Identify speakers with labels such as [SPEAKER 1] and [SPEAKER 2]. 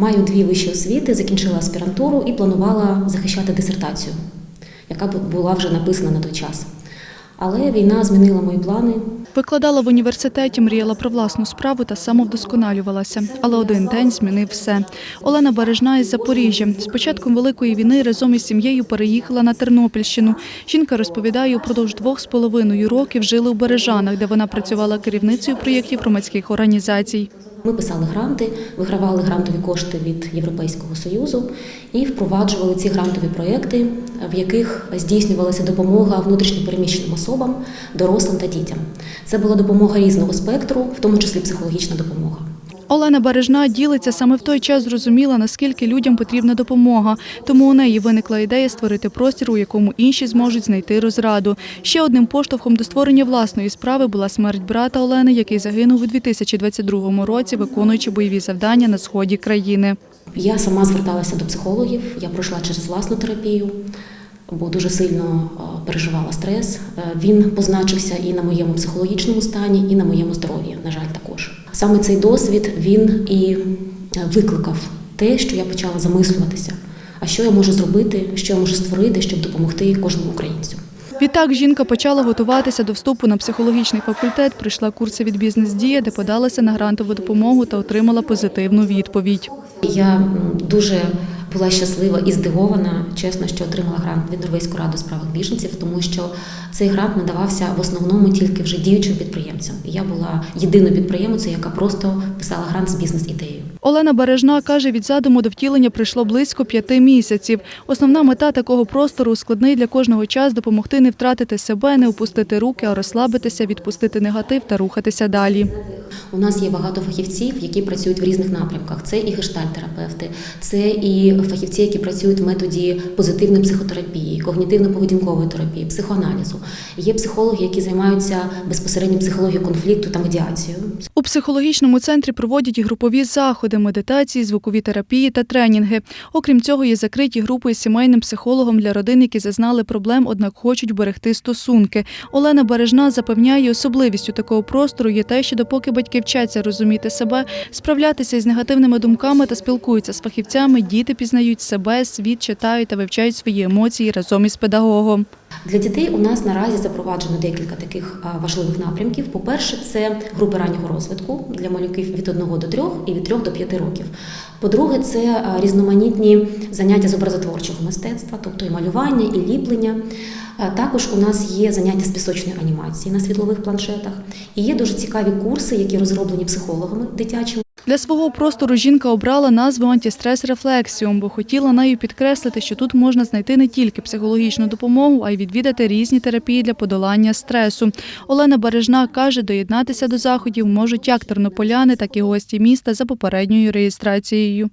[SPEAKER 1] Маю дві вищі освіти, закінчила аспірантуру і планувала захищати дисертацію, яка була вже написана на той час. Але війна змінила мої плани.
[SPEAKER 2] Викладала в університеті, мріяла про власну справу та самовдосконалювалася. Але один день змінив все. Олена Бережна із Запоріжжя. З початком Великої війни разом із сім'єю переїхала на Тернопільщину. Жінка розповідає, упродовж двох з половиною років жили у Бережанах, де вона працювала керівницею проєктів громадських організацій.
[SPEAKER 1] Ми писали гранти, вигравали грантові кошти від Європейського Союзу і впроваджували ці грантові проекти, в яких здійснювалася допомога внутрішньопереміщеним особам, дорослим та дітям. Це була допомога різного спектру, в тому числі психологічна допомога.
[SPEAKER 2] Олена Бережна ділиться саме в той час зрозуміла, наскільки людям потрібна допомога. Тому у неї виникла ідея створити простір, у якому інші зможуть знайти розраду. Ще одним поштовхом до створення власної справи була смерть брата Олени, який загинув у 2022 році, виконуючи бойові завдання на сході країни.
[SPEAKER 1] Я сама зверталася до психологів, я пройшла через власну терапію, бо дуже сильно переживала стрес. Е, Він позначився і на моєму психологічному стані, і на моєму здоров'ї, на жаль, також. Саме цей досвід він і е, викликав те, що я почала замислюватися. А що я можу зробити, що я можу створити, щоб допомогти кожному українцю.
[SPEAKER 2] Відтак жінка почала готуватися до вступу на психологічний факультет, пройшла курси від бізнес-дія, де подалася на грантову допомогу та отримала позитивну відповідь.
[SPEAKER 1] Я дуже була щаслива і здивована, чесно, що отримала грант від Норвезької ради у справах біженців, тому що цей грант надавався в основному тільки вже діючим підприємцям. Я була єдиною підприємцею, яка просто писала грант з бізнес-ідеєю.
[SPEAKER 2] Олена Бережна каже, від задуму до втілення прийшло близько п'яти місяців. Основна мета такого простору складний для кожного час допомогти не втратити себе, не опустити руки, а розслабитися, відпустити негатив та рухатися далі.
[SPEAKER 1] У нас є багато фахівців, які працюють в різних напрямках. Це і гештальтерапевти, це і фахівці, які працюють в методі позитивної психотерапії, когнітивно-поведінкової терапії, психоаналізу. Є психологи, які займаються безпосередньо психологією конфлікту та медіацією.
[SPEAKER 2] У психологічному центрі проводять групові заходи, медитації, звукові терапії та тренінги. Окрім цього, є закриті групи із сімейним психологом для родин, які зазнали проблем, однак хочуть берегти стосунки. Олена Бережна запевняє, особливістю такого простору є те, що допоки батьки вчаться розуміти себе, справлятися із негативними думками та спілкуються з фахівцями, діти пізнають себе, світ читають та вивчають свої емоції разом із педагогом.
[SPEAKER 1] Для дітей у нас наразі запроваджено декілька таких важливих напрямків. По-перше, це групи раннього розвитку для малюків від 1 до 3 і від 3 до 5 років. По-друге, це різноманітні заняття з образотворчого мистецтва, тобто і малювання, і ліплення. Також у нас є заняття з пісочної анімації на світлових планшетах. І є дуже цікаві курси, які розроблені психологами дитячими.
[SPEAKER 2] Для свого простору жінка обрала назву антистрес рефлексіум, бо хотіла нею підкреслити, що тут можна знайти не тільки психологічну допомогу, а й відвідати різні терапії для подолання стресу. Олена Бережна каже, доєднатися до заходів можуть як тернополяни, так і гості міста за попередньою реєстрацією.